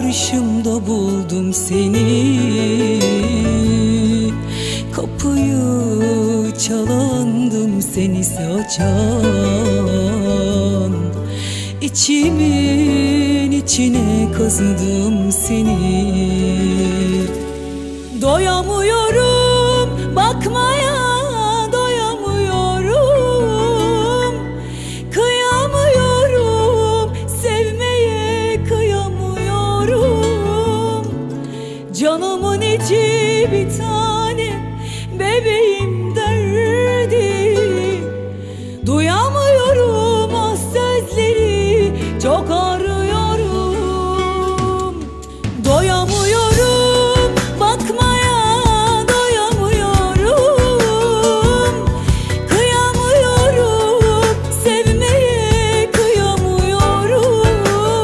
karşımda buldum seni. Kapıyı çalandım seni açan İçimin içine kazıdım seni. Doyamıyorum bakmaya Canımın içi bir tane bebeğim derdi. Duyamıyorum ah sözleri çok ağır